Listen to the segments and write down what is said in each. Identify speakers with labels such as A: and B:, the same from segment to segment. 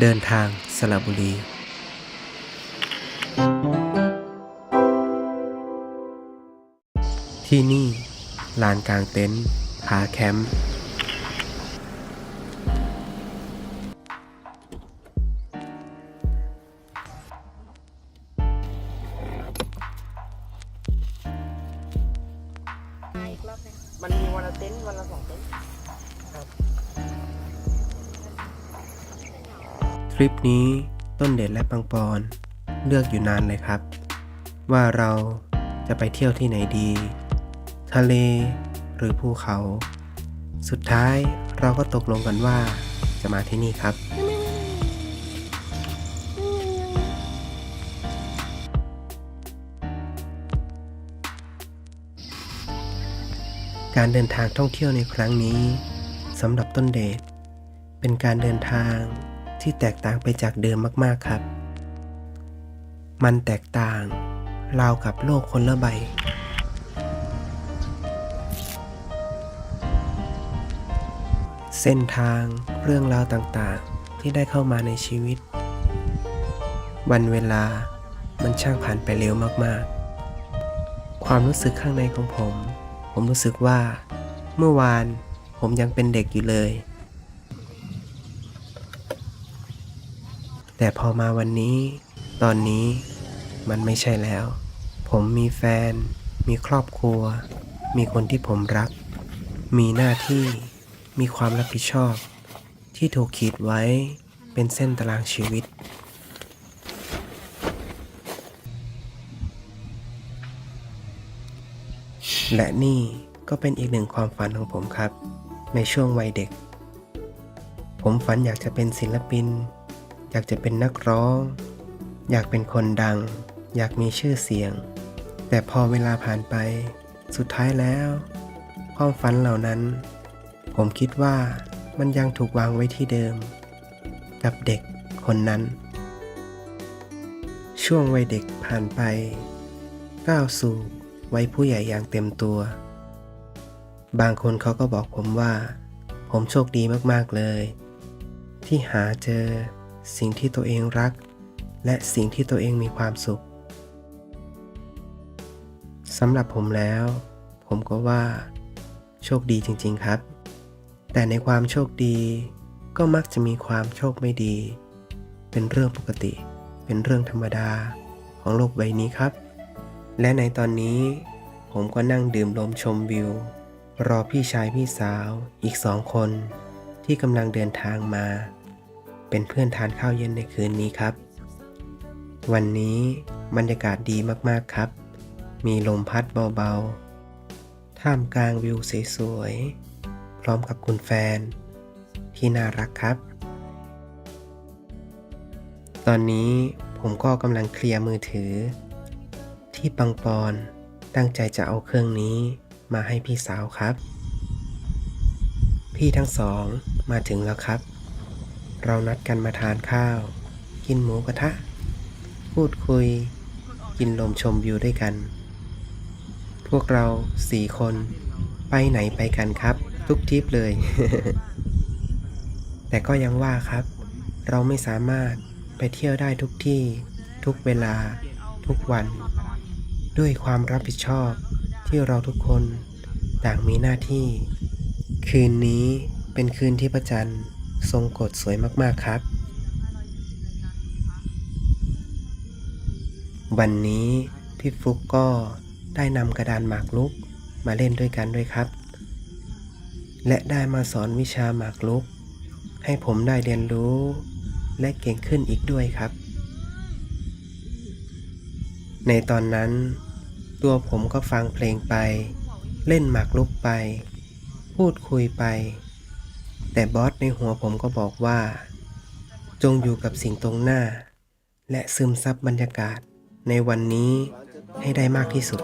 A: เดินทางสระบุรี ที่นี่ลานกลางเต็นท์ผาแคมป์
B: มันมีวันละเต็นท์วันละสองเต็นท์
A: ทริปนี้ต้นเด็ดและปังปอนเลือกอยู่นานเลยครับ ว่าเราจะไปเที่ยวที่ไหนดี ทะเลหรือภูเขา สุดท้ายเราก็ตกลงกันว่าจะมาที่นี่ครับ การเดินทางท่องเที่ยวในครั้งนี้สำหรับต้นเดชเป็นการเดินทาง ที่แตกต่างไปจากเดิมมากๆครับ มันแตกต่างราวกับโลกคนละใบ เส้นทางเรื่องราวต่างๆที่ได้เข้ามาในชีวิต วันเวลามันช่างผ่านไปเร็วมากๆ ความรู้สึกข้างในของผม ผมรู้สึกว่า เมื่อวานผมยังเป็นเด็กอยู่เลย แต่พอมาวันนี้ ตอนนี้มันไม่ใช่แล้ว ผมมีแฟน มีครอบครัว มีคนที่ผมรัก มีหน้าที่ มีความรับผิดชอบ ที่ถูกขีดไว้เป็นเส้นตารางชีวิต และนี่ก็เป็นอีกหนึ่งความฝันของผมครับ ในช่วงวัยเด็ก ผมฝันอยากจะเป็นศิลปิน อยากจะเป็นนักร้อง อยากเป็นคนดัง อยากมีชื่อเสียง แต่พอเวลาผ่านไป สุดท้ายแล้ว ความฝันเหล่านั้น ผมคิดว่ามันยังถูกวางไว้ที่เดิม กับเด็กคนนั้น ช่วงวัยเด็กผ่านไป ก้าวสู่วัยผู้ใหญ่อย่างเต็มตัว บางคนเขาก็บอกผมว่า ผมโชคดีมากๆเลย ที่หาเจอ สิ่งที่ตัวเองรัก และสิ่งที่ตัวเองมีความสุขสำหรับผมแล้ว ผมก็ว่า โชคดีจริง ๆครับ แต่ในความโชคดีก็มักจะมีความโชคไม่ดี เป็นเรื่องปกติ เป็นเรื่องธรรมดาของโลกใบนี้ครับ และในตอนนี้ผมก็นั่งดื่มลมชมวิว รอพี่ชายพี่สาวอีกสองคนที่กำลังเดินทางมา เป็นเพื่อนทานข้าวเย็นในคืนนี้ครับ วันนี้บรรยากาศดีมากๆครับ มีลมพัดเบาๆ ท่ามกลางวิวสวยๆ พร้อมกับคุณแฟน ที่น่ารักครับ ตอนนี้ผมก็กำลังเคลียร์มือถือ ที่ปังปอนตั้งใจจะเอาเครื่องนี้มาให้พี่สาวครับ พี่ทั้งสองมาถึงแล้วครับ เรานัดกันมาทานข้าว กินหมูกระทะ พูดคุย กินลมชมวิวด้วยกัน พวกเราสี่คนไปไหนไปกันครับ ทุกทริปเลย แต่ก็ยังว่าครับ เราไม่สามารถไปเที่ยวได้ทุกที่ ทุกเวลา ทุกวัน ด้วยความรับผิดชอบที่เราทุกคนต่างมีหน้าที่ คืนนี้เป็นคืนที่พระจันทร์ ทรงกฎสวยมากๆครับ วันนี้พี่ฟุกก็ได้นำกระดานหมากรุกมาเล่นด้วยกันด้วยครับ และได้มาสอนวิชาหมากรุก ให้ผมได้เรียนรู้ และเก่งขึ้นอีกด้วยครับ ในตอนนั้น ตัวผมก็ฟังเพลงไป เล่นหมากรุกไป พูดคุยไป แต่บอสในหัวผมก็บอกว่า จงอยู่กับสิ่งตรงหน้า และซึมซับบรรยากาศในวันนี้ให้ได้มากที่สุด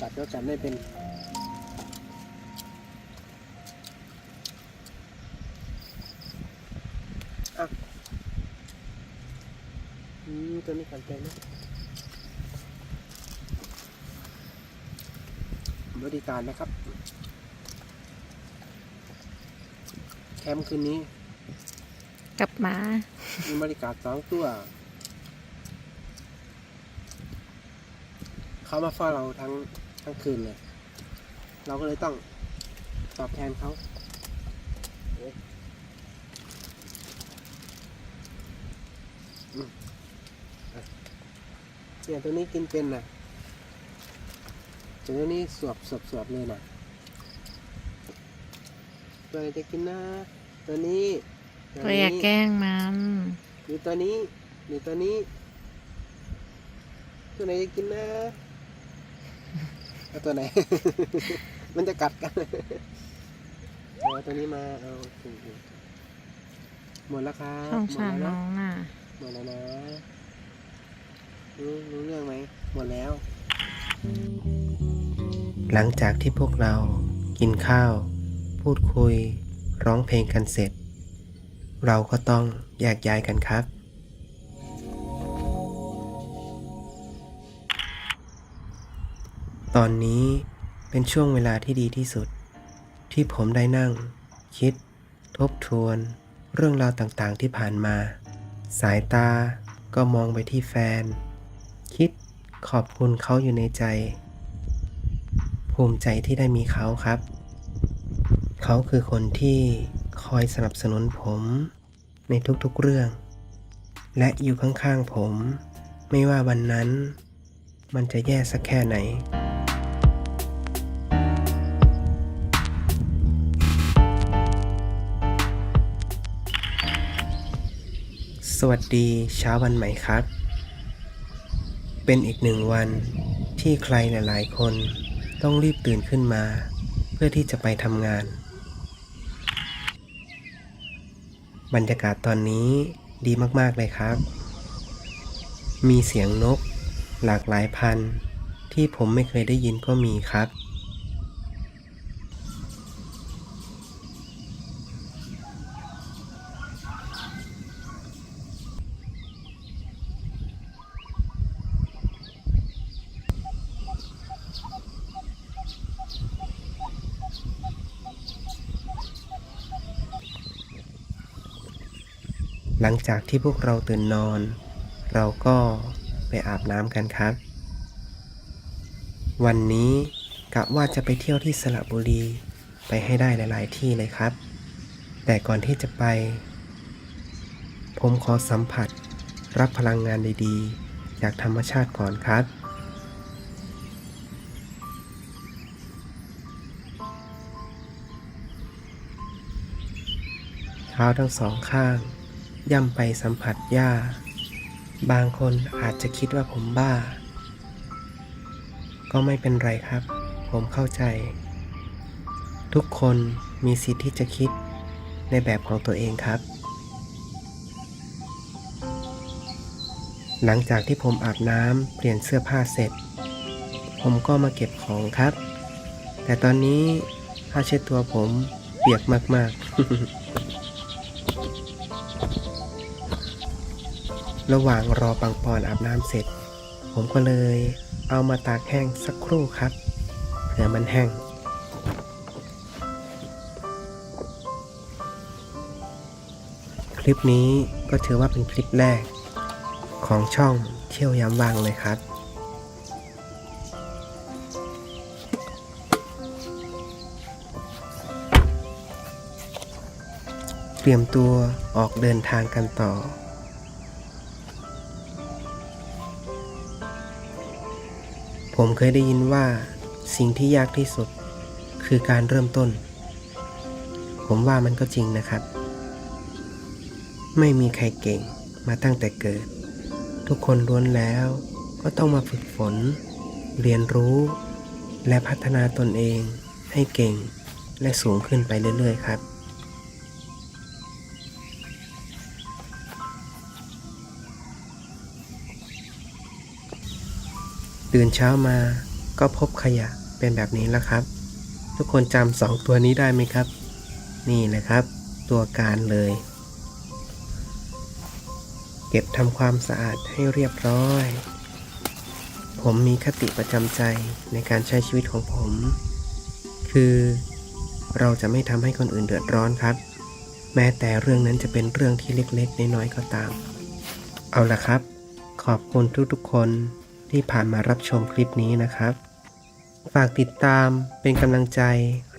A: จัดก็จัดไม่เป็น อืมตัวนี้กันเต็มนะบริการนะครับ แคมป์คืนนี้
C: กับหมา
A: มีบริการสองตัว เขามาเฝ้าเราทั้งทั้งคืนเลย เราก็เลยต้องตอบแทนเขาเอ๊ะอืมอะ เนี่ยตัวนี้กินเป็นนะตัวนี้สวบสวบสวบเลยนะตัวไหนจะกินนะ ตัวนี้ตัว
C: ก็อย่าแกล้งมัน
A: หรือตัวนี้หรือตัวนี้ ตัวไหนจะกินนะเอาตัวไหน มันจะกัดกันเอาตัวนี้มาเอาโอเคหมดแล้วครับ
C: สง
A: หมด
C: สาร
A: แล้ว
C: น้
A: นะ
C: องอะ
A: หมดแล้วนะ รู้รู้เรื่องไหมหมดแล้ว หลังจากที่พวกเรากินข้าว พูดคุย ร้องเพลงกันเสร็จ เราก็ต้องแยกย้ายกันครับ ตอนนี้เป็นช่วงเวลาที่ดีที่สุด ที่ผมได้นั่ง คิด ทบทวน เรื่องราวต่างๆที่ผ่านมา สายตาก็มองไปที่แฟน คิดขอบคุณเขาอยู่ในใจ ภูมิใจที่ได้มีเขาครับ เขาคือคนที่คอยสนับสนุนผมในทุกๆเรื่อง และอยู่ข้างๆผม ไม่ว่าวันนั้น มันจะแย่สักแค่ไหนสวัสดีเช้าวันใหม่ครับ เป็นอีกหนึ่งวันที่ใครหลาย ๆ คนต้องรีบตื่นขึ้นมา เพื่อที่จะไปทำงาน บรรยากาศตอนนี้ดีมาก ๆ เลยครับ มีเสียงนกหลากหลายพันธุ์ที่ผมไม่เคยได้ยินก็มีครับ หลังจากที่พวกเราตื่นนอน เราก็ไปอาบน้ำกันครับ วันนี้กะว่าจะไปเที่ยวที่สระบุรีไปให้ได้หลาย ๆ ที่เลยครับ แต่ก่อนที่จะไป ผมขอสัมผัสรับพลังงานดีๆ จากธรรมชาติก่อนครับเท้าทั้งสองข้าง ย่ำไปสัมผัสหญ้า บางคนอาจจะคิดว่าผมบ้า ก็ไม่เป็นไรครับ ผมเข้าใจ ทุกคนมีสิทธิ์ที่จะคิดในแบบของตัวเองครับ หลังจากที่ผมอาบน้ำเปลี่ยนเสื้อผ้าเสร็จ ผมก็มาเก็บของครับ แต่ตอนนี้ผ้าเช็ดตัวผมเปียกมาก ๆ ระหว่างรอปังปอนอาบน้ำเสร็จ ผมก็เลยเอามาตากแห้งสักครู่ครับเผื่อมันแห้งคลิปนี้ก็ถือว่าเป็นคลิปแรก ของช่องเที่ยวยามว่างเลยครับ เตรียมตัวออกเดินทางกันต่อ ผมเคยได้ยินว่าสิ่งที่ยากที่สุดคือการเริ่มต้น ผมว่ามันก็จริงนะครับ ไม่มีใครเก่งมาตั้งแต่เกิด ทุกคนล้วนแล้วก็ต้องมาฝึกฝน เรียนรู้ และพัฒนาตนเองให้เก่งและสูงขึ้นไปเรื่อยๆครับ ตื่นเช้ามาก็พบขยะเป็นแบบนี้แล้วครับ ทุกคนจำสองตัวนี้ได้ไหมครับ นี่แหละครับ ตัวการเลย เก็บทำความสะอาดให้เรียบร้อย ผมมีคติประจำใจในการใช้ชีวิตของผม คือเราจะไม่ทำให้คนอื่นเดือดร้อนครับ แม้แต่เรื่องนั้นจะเป็นเรื่องที่เล็กๆ น้อยๆก็ตาม เอาละครับ ขอบคุณทุกๆคน ที่ผ่านมารับชมคลิปนี้นะครับ ฝากติดตามเป็นกำลังใจ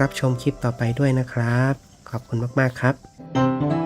A: รับชมคลิปต่อไปด้วยนะครับ ขอบคุณมาก ๆ ครับ